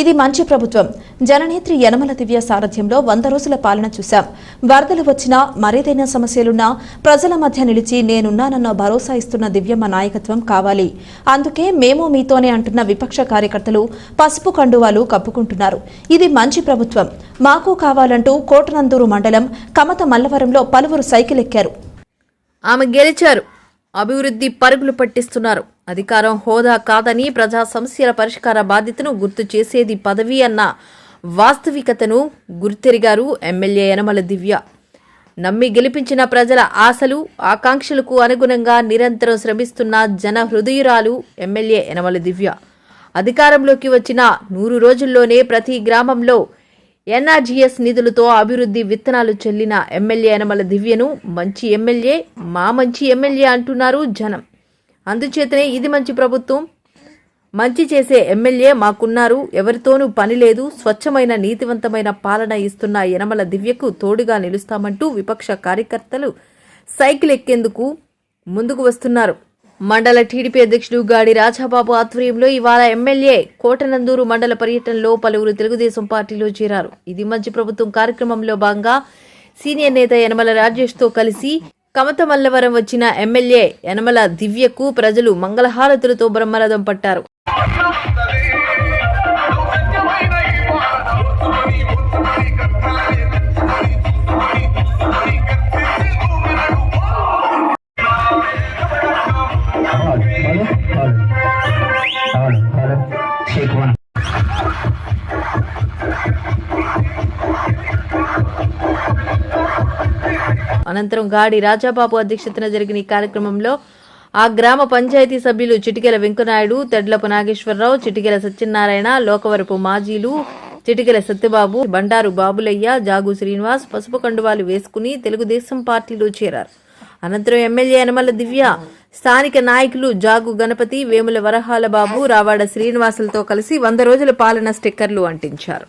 ఇది మంచి ప్రభుత్వం. జననేత్రి యనమల దివ్య సారథ్యంలో వంద రోజుల పాలన చూశాం. వరదలు వచ్చినా మరేదైనా సమస్యలున్నా ప్రజల మధ్య నిలిచి నేనున్నానన్న భరోసా ఇస్తున్న దివ్యమ్మ నాయకత్వం కావాలి. అందుకే మేము మీతోనే అంటున్న విపక్ష కార్యకర్తలు పసుపు కండువాలు కప్పుకుంటున్నారు. ఇది మంచి ప్రభుత్వం. మాకు కావాలంటూ కోటనందూరు మండలం కమత మల్లవరంలో పలువురు సైకిల్ ఎక్కారు ఆమె గెలిచారు. అభివృద్ధి పరుగులు పట్టిస్తున్నారు. అధికారం హోదా కాదని ప్రజా సమస్యల పరిష్కార బాధ్యతను గుర్తు చేసేది పదవి అన్న వాస్తవికతను గుర్తెరిగారు ఎమ్మెల్యే యనమల దివ్య. నమ్మి గెలిపించిన ప్రజల ఆశలు ఆకాంక్షలకు అనుగుణంగా నిరంతరం శ్రమిస్తున్న జన హృదయురాలు ఎమ్మెల్యే యనమల దివ్య. అధికారంలోకి వచ్చిన నూరు రోజుల్లోనే ప్రతి గ్రామంలో ఎన్ఆర్జీఎస్ నిధులతో అభివృద్ధి విత్తనాలు చెల్లిన ఎమ్మెల్యే యనమల దివ్యను మంచి ఎమ్మెల్యే మా మంచి ఎమ్మెల్యే అంటున్నారు జనం. అందుచేతనే ఇది మంచి ప్రభుత్వం. మంచి చేసే ఎమ్మెల్యే మాకున్నారు. ఎవరితోనూ పని లేదు. స్వచ్ఛమైన నీతివంతమైన పాలన ఇస్తున్న యనమల దివ్యకు తోడుగా నిలుస్తామంటూ విపక్ష కార్యకర్తలు సైకిల్ ఎక్కేందుకు ముందుకు వస్తున్నారు. మండల టీడీపీ అధ్యక్షుడు గాడి రాజాబాబు ఆధ్వర్యంలో ఇవాళ ఎమ్మెల్యే కోటనందూరు మండల పర్యటనలో పలువురు తెలుగుదేశం పార్టీలో చేరారు. ఇది మంచి ప్రభుత్వం కార్యక్రమంలో భాగంగా సీనియర్ నేత యనమల రాజేష్తో కలిసి కమతమల్లవరం వచ్చిన ఎమ్మెల్యే యనమల దివ్యకు ప్రజలు మంగళహారతులతో బ్రహ్మరథం పట్టారు. Hello, అనంతరం గాడి రాజాబాబు అధ్యక్షతన జరిగిన ఈ కార్యక్రమంలో ఆ గ్రామ పంచాయతీ సభ్యులు చిటికెల వెంకనాయుడు తెడ్లపు నాగేశ్వరరావు చిటికెల సత్యనారాయణ లోకవరపు మాజీలు చిటికెల సత్యబాబు బండారు బాబులయ్య జాగు శ్రీనివాస్ పసుపు కండువాలు వేసుకుని తెలుగుదేశం పార్టీలో చేరారు. అనంతరం ఎమ్మెల్యే యనమల దివ్య స్థానిక నాయకులు జాగు గణపతి వేముల వరహాల బాబు రావాడ శ్రీనివాసులతో కలిసి వంద రోజుల పాలన స్టిక్కర్లు అంటించారు.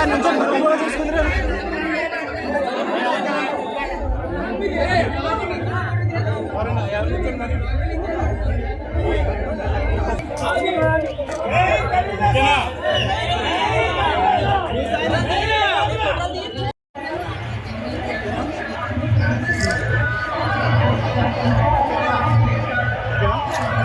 Anda tuh.